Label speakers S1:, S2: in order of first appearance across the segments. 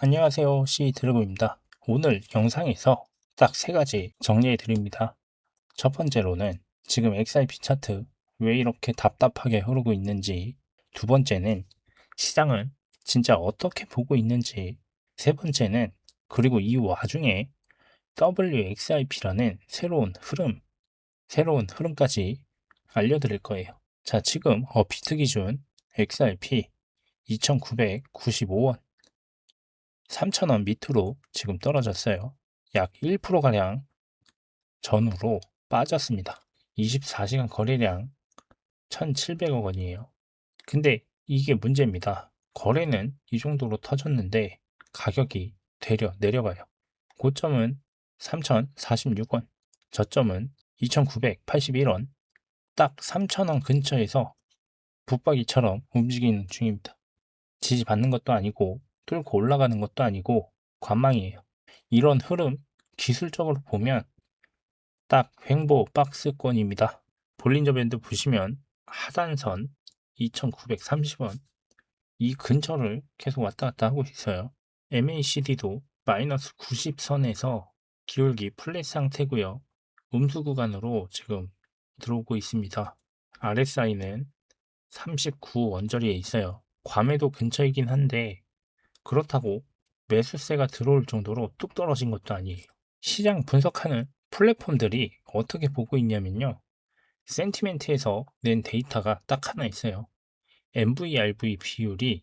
S1: 안녕하세요. C 드래곤입니다. 오늘 영상에서 딱 세 가지 정리해 드립니다. 첫 번째로는 지금 XRP 차트 왜 이렇게 답답하게 흐르고 있는지, 두 번째는 시장은 진짜 어떻게 보고 있는지, 세 번째는 그리고 이 와중에 WXRP라는 새로운 흐름, 새로운 흐름까지 알려드릴 거예요. 자, 지금 어, 비트 기준 XRP 2,995원 3,000원 밑으로 지금 떨어졌어요. 약 1%가량 전후로 빠졌습니다. 24시간 거래량 1,700억 원이에요. 근데 이게 문제입니다. 거래는 이 정도로 터졌는데 가격이 되려 내려가요. 고점은 3,046원, 저점은 2,981원, 딱 3,000원 근처에서 붙박이처럼 움직이는 중입니다. 지지받는 것도 아니고 뚫고 올라가는 것도 아니고 관망이에요. 이런 흐름 기술적으로 보면 딱 횡보 박스권입니다. 볼린저 밴드 보시면 하단선 2,930원 이 근처를 계속 왔다 갔다 하고 있어요. MACD도 마이너스 90선에서 기울기 플랫 상태고요. 음수 구간으로 지금 들어오고 있습니다. RSI는 39 원저리에 있어요. 과매도 근처이긴 한데 그렇다고 매수세가 들어올 정도로 뚝 떨어진 것도 아니에요. 시장 분석하는 플랫폼들이 어떻게 보고 있냐면요. 센티멘트에서 낸 데이터가 딱 하나 있어요. MVRV 비율이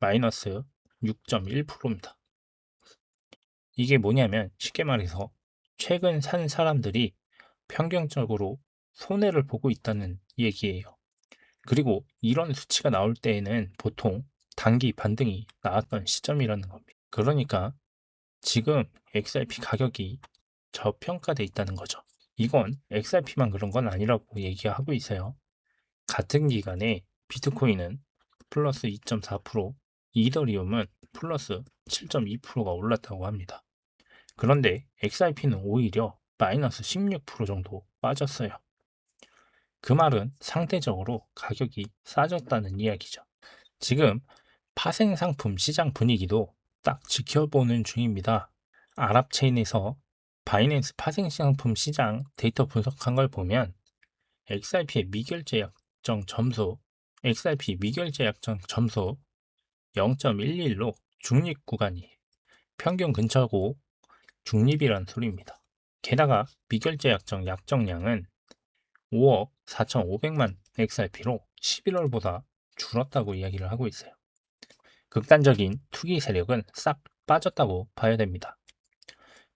S1: 마이너스 6.1%입니다. 이게 뭐냐면 쉽게 말해서 최근 산 사람들이 평균적으로 손해를 보고 있다는 얘기예요. 그리고 이런 수치가 나올 때에는 보통 단기 반등이 나왔던 시점이라는 겁니다. 그러니까 지금 XRP 가격이 저평가돼 있다는 거죠. 이건 XRP만 그런 건 아니라고 얘기하고 있어요. 같은 기간에 비트코인은 플러스 2.4%, 이더리움은 플러스 7.2%가 올랐다고 합니다. 그런데 XRP는 오히려 마이너스 16% 정도 빠졌어요. 그 말은 상대적으로 가격이 싸졌다는 이야기죠. 지금 파생 상품 시장 분위기도 딱 지켜보는 중입니다. 아랍 체인에서 바이낸스 파생 상품 시장 데이터 분석한 걸 보면 XRP의 미결제 약정 점수, XRP 미결제 약정 점수 0.11로 중립 구간이 평균 근처고 중립이란 소리입니다. 게다가 미결제 약정 약정량은 5억 4,500만 XRP로 11월보다 줄었다고 이야기를 하고 있어요. 극단적인 투기 세력은 싹 빠졌다고 봐야 됩니다.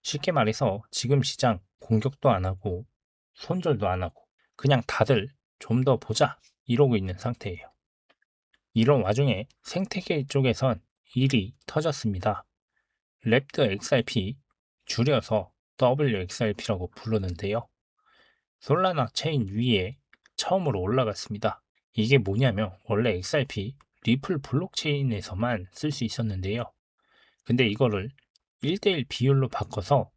S1: 쉽게 말해서 지금 시장 공격도 안 하고 손절도 안 하고 그냥 다들 좀 더 보자 이러고 있는 상태예요. 이런 와중에 생태계 쪽에선 일이 터졌습니다. 랩트 XRP 줄여서 WXRP라고 부르는데요. 솔라나 체인 위에 처음으로 올라갔습니다. 이게 뭐냐면 원래 XRP 리플 블록체인에서만 쓸 수 있었는데요. 근데 이거를 1대1 비율로 바꿔서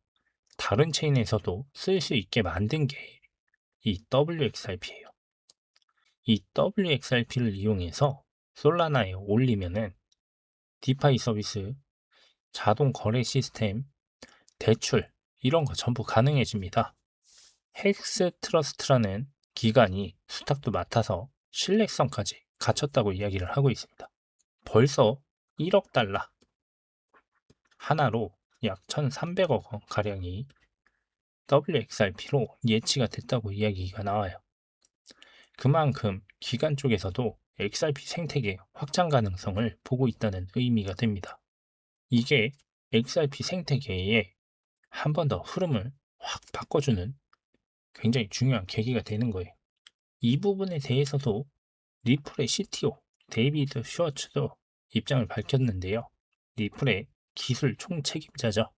S1: 다른 체인에서도 쓸 수 있게 만든 게 이 WXRP예요. 이 WXRP를 이용해서 솔라나에 올리면은 디파이 서비스, 자동 거래 시스템, 대출 이런 거 전부 가능해집니다. 헬스 트러스트라는 기관이 수탁도 맡아서 신뢰성까지 갖췄다고 이야기를 하고 있습니다. 벌써 1억 달러 하나로 약 1,300억 원 가량이 WXRP로 예치가 됐다고 이야기가 나와요. 그만큼 기관 쪽에서도 XRP 생태계 확장 가능성을 보고 있다는 의미가 됩니다. 이게 XRP 생태계에 한 번 더 흐름을 확 바꿔주는 굉장히 중요한 계기가 되는 거예요. 이 부분에 대해서도 리플의 CTO 데이비드 슈어츠도 입장을 밝혔는데요. 리플의 기술 총책임자죠.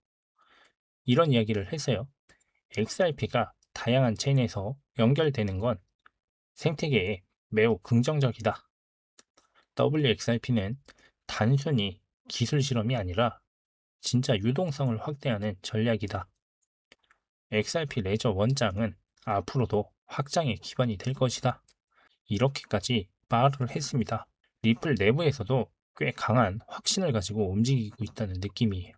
S1: 이런 이야기를 했어요. XRP가 다양한 체인에서 연결되는 건 생태계에 매우 긍정적이다. WXRP는 단순히 기술 실험이 아니라 진짜 유동성을 확대하는 전략이다. XRP 레저 원장은 앞으로도 확장의 기반이 될 것이다. 이렇게까지 말을 했습니다. 리플 내부에서도 꽤 강한 확신을 가지고 움직이고 있다는 느낌이에요.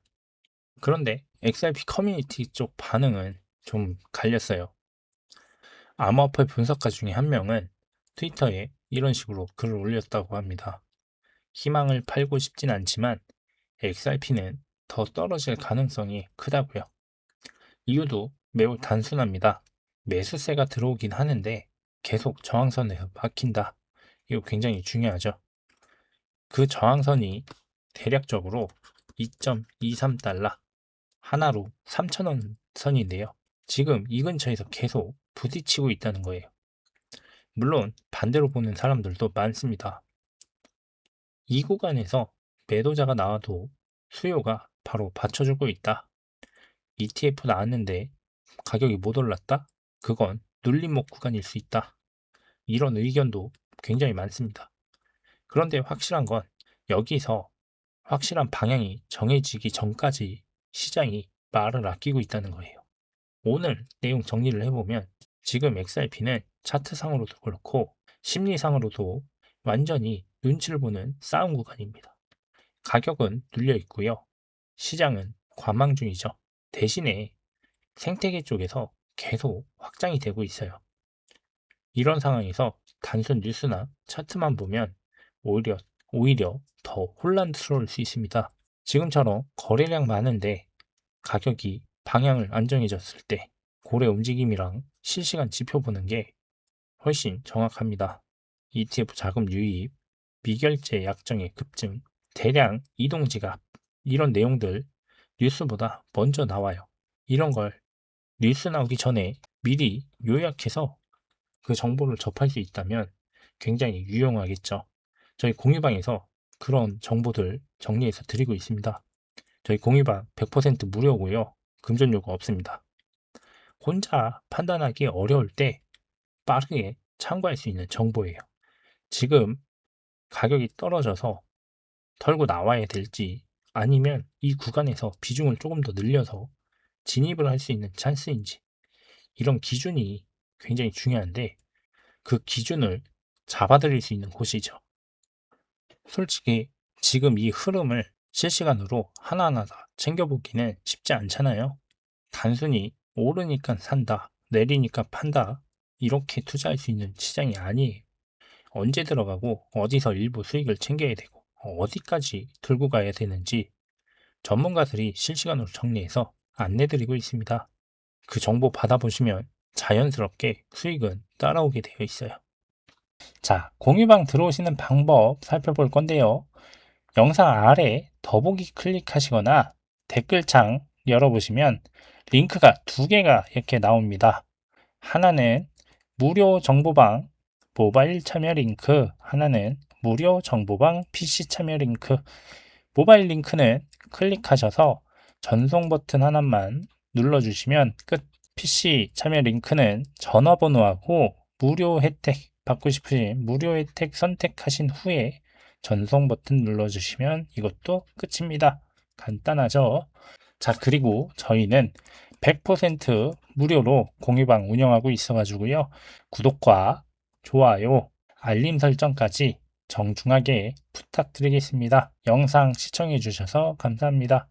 S1: 그런데 XRP 커뮤니티 쪽 반응은 좀 갈렸어요. 암호화폐 분석가 중에 한 명은 트위터에 이런 식으로 글을 올렸다고 합니다. 희망을 팔고 싶진 않지만 XRP는 더 떨어질 가능성이 크다고요. 이유도 매우 단순합니다. 매수세가 들어오긴 하는데 계속 저항선에서 막힌다. 이거 굉장히 중요하죠. 그 저항선이 대략적으로 2.23달러 하나로 3,000원 선인데요. 지금 이 근처에서 계속 부딪히고 있다는 거예요. 물론 반대로 보는 사람들도 많습니다. 이 구간에서 매도자가 나와도 수요가 바로 받쳐주고 있다. ETF 나왔는데 가격이 못 올랐다? 그건 눌림목 구간일 수 있다. 이런 의견도 굉장히 많습니다. 그런데 확실한 건 여기서 확실한 방향이 정해지기 전까지 시장이 말을 아끼고 있다는 거예요. 오늘 내용 정리를 해보면 지금 XRP는 차트상으로도 그렇고 심리상으로도 완전히 눈치를 보는 싸움 구간입니다. 가격은 눌려 있고요. 시장은 관망 중이죠. 대신에 생태계 쪽에서 계속 확장이 되고 있어요. 이런 상황에서 단순 뉴스나 차트만 보면 오히려 오히려 더 혼란스러울 수 있습니다. 지금처럼 거래량 많은데 가격이 방향을 안 정해졌을 때 고래 움직임이랑 실시간 지표 보는 게 훨씬 정확합니다. ETF 자금 유입, 미결제 약정의 급증, 대량 이동 지갑 이런 내용들 뉴스보다 먼저 나와요. 이런 걸 뉴스 나오기 전에 미리 요약해서 그 정보를 접할 수 있다면 굉장히 유용하겠죠. 저희 공유방에서 그런 정보들 정리해서 드리고 있습니다. 저희 공유방 100% 무료고요. 금전 요구 없습니다. 혼자 판단하기 어려울 때 빠르게 참고할 수 있는 정보예요. 지금 가격이 떨어져서 털고 나와야 될지 아니면 이 구간에서 비중을 조금 더 늘려서 진입을 할 수 있는 찬스인지 이런 기준이 굉장히 중요한데 그 기준을 잡아드릴 수 있는 곳이죠. 솔직히 지금 이 흐름을 실시간으로 하나하나 다 챙겨보기는 쉽지 않잖아요. 단순히 오르니까 산다, 내리니까 판다, 이렇게 투자할 수 있는 시장이 아니에요. 언제 들어가고 어디서 일부 수익을 챙겨야 되고 어디까지 들고 가야 되는지 전문가들이 실시간으로 정리해서 안내드리고 있습니다. 그 정보 받아보시면 자연스럽게 수익은 따라오게 되어 있어요. 자, 공유방 들어오시는 방법 살펴볼 건데요. 영상 아래 더보기 클릭하시거나 댓글창 열어보시면 링크가 두 개가 이렇게 나옵니다. 하나는 무료 정보방 모바일 참여 링크, 하나는 무료 정보방 PC 참여 링크. 모바일 링크는 클릭하셔서 전송 버튼 하나만 눌러주시면 끝. PC 참여 링크는 전화번호하고 무료 혜택 받고 싶으신 무료 혜택 선택하신 후에 전송 버튼 눌러주시면 이것도 끝입니다. 간단하죠? 자, 그리고 저희는 100% 무료로 공유방 운영하고 있어가지고요. 구독과 좋아요, 알림 설정까지 정중하게 부탁드리겠습니다. 영상 시청해주셔서 감사합니다.